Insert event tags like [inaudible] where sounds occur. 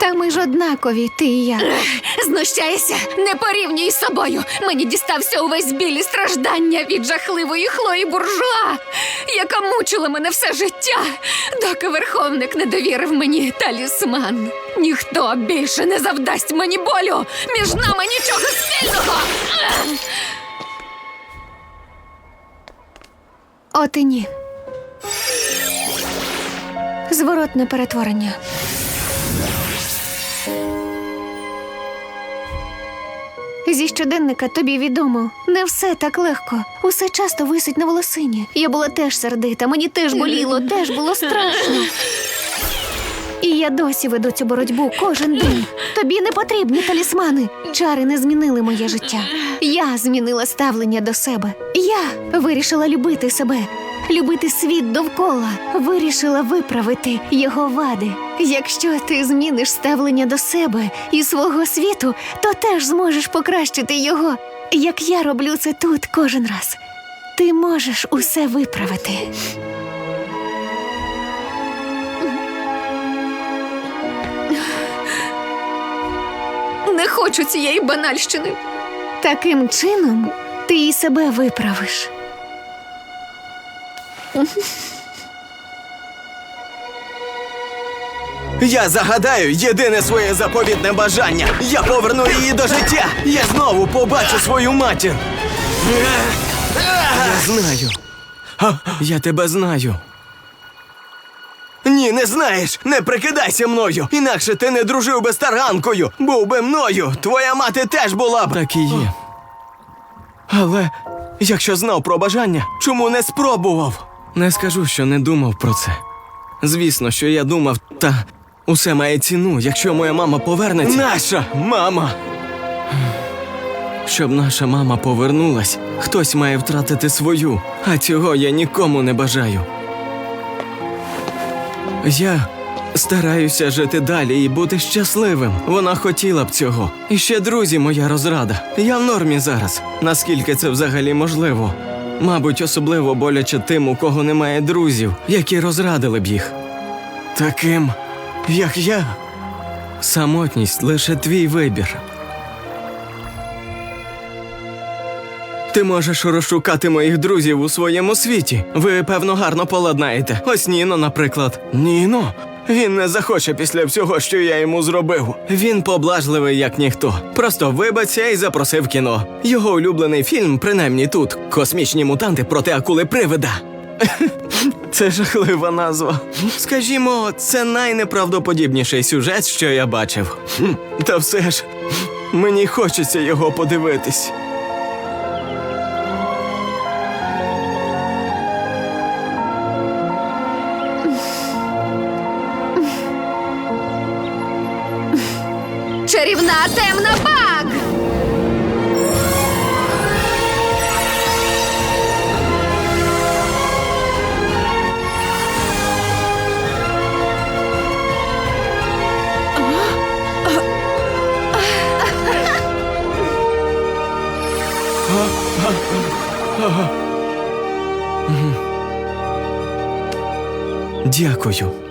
Та ми ж однакові, ти і я. Знущаєшся, не порівнюй з собою. Мені дістався увесь біль і страждання від жахливої хлої буржуа, яка мучила мене все життя, доки верховник не довірив мені талісман. Ніхто більше не завдасть мені болю. Між нами нічого спільного. От і ні. Зворотне перетворення. Зі щоденника тобі відомо, не все так легко. Усе часто висить на волосині. Я була теж сердита, мені теж боліло, теж було страшно. І я досі веду цю боротьбу кожен день. Тобі не потрібні талісмани. Чари не змінили моє життя. Я змінила ставлення до себе. Я вирішила любити себе, любити світ довкола, вирішила виправити його вади. Якщо ти зміниш ставлення до себе і свого світу, то теж зможеш покращити його. Як я роблю це тут кожен раз. Ти можеш усе виправити. Не хочу цієї банальщини. Таким чином ти і себе виправиш. Я загадаю єдине своє заповітне бажання. Я поверну її до життя. Я знову побачу свою матір. Я знаю. Я тебе знаю. Ні, не знаєш. Не прикидайся мною. Інакше ти не дружив би з таранкою. Був би мною. Твоя мати теж була б. Так і є. Але якщо знав про бажання, чому не спробував? Не скажу, що не думав про це. Звісно, що я думав, та усе має ціну, якщо моя мама повернеться. Наша мама. Щоб наша мама повернулась, хтось має втратити свою, а цього я нікому не бажаю. Я стараюся жити далі і бути щасливим. Вона хотіла б цього. І ще друзі, моя розрада. Я в нормі зараз. Наскільки це взагалі можливо? Мабуть, особливо боляче тим, у кого немає друзів, які розрадили б їх. Таким, як я. Самотність лише твій вибір. Ти можеш розшукати моїх друзів у своєму світі. Ви, певно, гарно поладнаєте. Ось Ніно, наприклад. Ніно? Він не захоче після всього, що я йому зробив. Він поблажливий, як ніхто. Просто вибаця і запросив кіно. Його улюблений фільм, принаймні тут космічні мутанти проти акули привида. [laughs] Це жахлива назва. Скажімо, це найнеправдоподібніший сюжет, що я бачив. Та все ж мені хочеться його подивитись. Чарівна темна баг! Дякую.